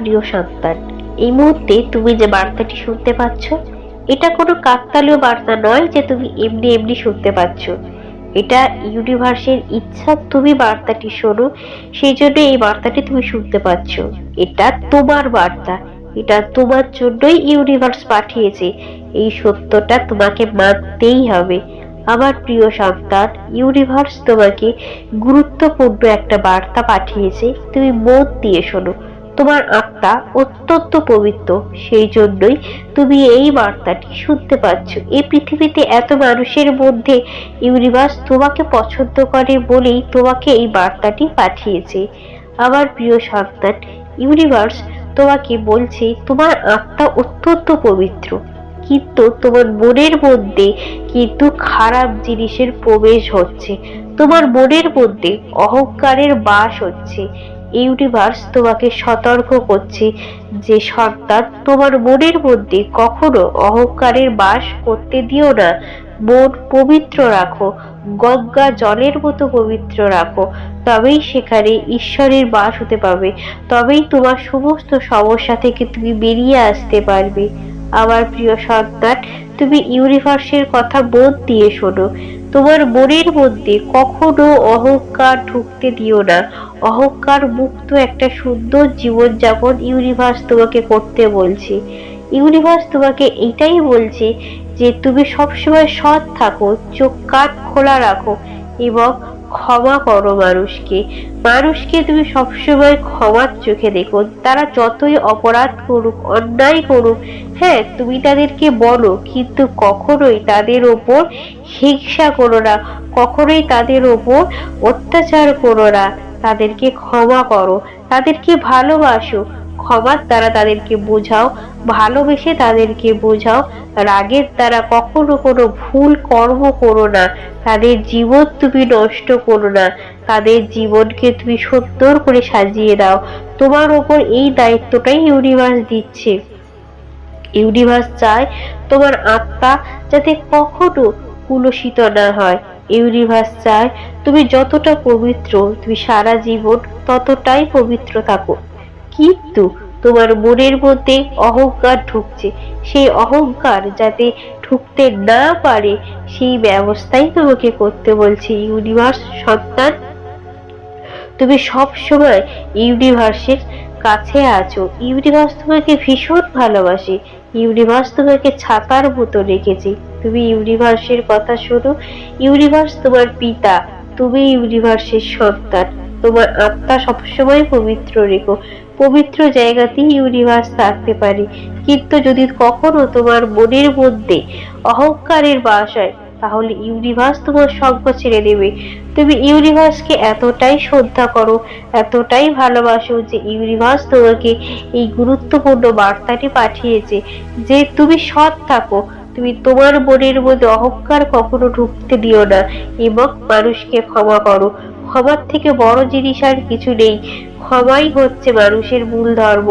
প্রিয় সন্তান, এই মুহূর্তে তুমি যে বার্তাটি শুনতে পাচ্ছ, এটা কোনো কাকতালীয় বার্তা নয় যে তুমি এমনি এমনি শুনতে পাচ্ছ। এটা ইউনিভার্সের ইচ্ছা তুমি বার্তাটি শোনো, সেই জন্য এই বার্তাটি তুমি শুনতে পাচ্ছ। এটা তোমার বার্তা, এটা তোমার জন্যই ইউনিভার্স পাঠিয়েছে। এই সত্যটা তোমাকে মানতেই হবে। আমার প্রিয় সন্তান ইউনিভার্স তোমাকে গুরুত্বপূর্ণ একটা বার্তা পাঠিয়েছে। তুমি মন দিয়ে শোনো। তোমার আত্মা অত্যন্ত পবিত্র। সেই জন্যই তুমি এই বার্তাটি শুনতে পাচ্ছ। এই পৃথিবীতে এত মানুষের মধ্যে ইউনিভার্স তোমাকে পছন্দ করে বলেই তোমাকে এই বার্তাটি পাঠিয়েছে। আমার প্রিয় সন্তান ইউনিভার্স তোমাকে বলছে, তোমার আত্মা অত্যন্ত পবিত্র। কিন্তু তোমার মনের মধ্যে কিন্তু খারাপ জিনিসের প্রবেশ হচ্ছে। তোমার মনের মধ্যে অহংকারের বাস হচ্ছে। ইউনিভার্স, তোমাকে সতর্ক করছে যে সন্তান তোমার মনের মধ্যে কখনো অহংকারের বাস করতে দিও না। মন পবিত্র রাখো, গঙ্গা জলের মতো পবিত্র রাখো। তবেই সেখানে ঈশ্বরের বাস হতে পারবে। তবেই তোমার সমস্ত সমস্যা থেকে তুমি বেরিয়ে আসতে পারবে। আমার প্রিয় সন্তান তুমি ইউনিভার্সের কথা বোধ দিয়ে শোনো। তোমার মনের মধ্যে কখনো অহংকার ঢুকতে দিও না। অহংকার মুক্ত একটা সুন্দর জীবনযাপন ইউনিভার্স তোমাকে করতে বলছে। ইউনিভার্স তোমাকে এটাই বলছে যে তুমি সবসময় সৎ থাকো, চোখ কাঠ খোলা রাখো এবং ক্ষমা করো মানুষকে। মানুষকে তুমি সবসময় ক্ষমার চোখে দেখো। তারা যতই অপরাধ করুক, অন্যায় করুক হ্যাঁ তুমি তাদেরকে বলো, কিন্তু কখনোই তাদের ওপর হিংসা করো না। কখনোই তাদের ওপর অত্যাচার করো না। তাদেরকে ক্ষমা করো। তাদেরকে ভালোবাসো। ক্ষমার দ্বারা তাদেরকে বোঝাও, ভালোবেসে তাদেরকে বোঝাও। রাগের দ্বারা কখনো কোনো ভুল কর্ম করো না। তাদের জীবন তুমি নষ্ট করো না। তাদের জীবনকে তুমি সুন্দর করে সাজিয়ে দাও। তোমার ওপর এই দায়িত্বটাই ইউনিভার্স দিচ্ছে। ইউনিভার্স চায় তোমার আত্মা যাতে কখনো কুলসিত না হয়। ইউনিভার্স চায় তুমি যতটা পবিত্র, তুমি সারা জীবন ততটাই পবিত্র থাকো। কিন্তু তোমার মনের মধ্যে অহংকার ঢুকছে। সেই অহংকার যাতে ঢুকতে না পারে, সেই ব্যবস্থাই তোমাকে করতে বলছে ইউনিভার্স সন্তান। তুমি সব সময় ইউনিভার্সের কাছে আছো। ইউনিভার্স তোমাকে ভীষণ ভালোবাসে। ইউনিভার্স তোমাকে ছাতার মতো রেখেছে। তুমি ইউনিভার্সের কথা শোনো। ইউনিভার্স তোমার পিতা। তুমি ইউনিভার্সের সন্তান। তোমার আত্মা সবসময় পবিত্র রেখো। পবিত্র জায়গাতেই ইউনিভার্স থাকতে পারে। কিন্তু যদি কখনো তোমার মনের মধ্যে অহংকারের বাস হয়, তাহলে ইউনিভার্স তোমার সঙ্গ ছেড়ে দেবে। তুমি ইউনিভার্সকে এতটাই শ্রদ্ধা করো, এতটাই ভালোবাসো যে ইউনিভার্স তোমাকে এই গুরুত্বপূর্ণ বার্তাটি পাঠিয়েছে যে তুমি সৎ থাকো। তুমি তোমার মনের মধ্যে অহংকার কখনো ঢুকতে দিও না এবং মানুষকে ক্ষমা করো। ক্ষমার থেকে বড় জিনিস আর কিছু নেই। ক্ষমাই হচ্ছে মানুষের মূল ধর্ম।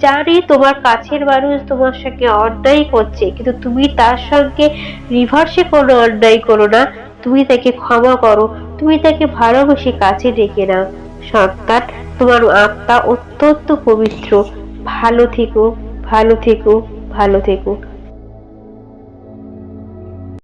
জানি তোমার কাছের মানুষ তোমার সঙ্গে অন্যায় করছে, কিন্তু তুমি তার সঙ্গে রিভার্সে কোনো অন্যায় করো না। তুমি তাকে ক্ষমা করো। তুমি তাকে ভালোবেসে কাছে ডেকে নাও। সন্তান, তোমার আত্মা অত্যন্ত পবিত্র। ভালো থেকো ভালো থেকো ভালো থেকো।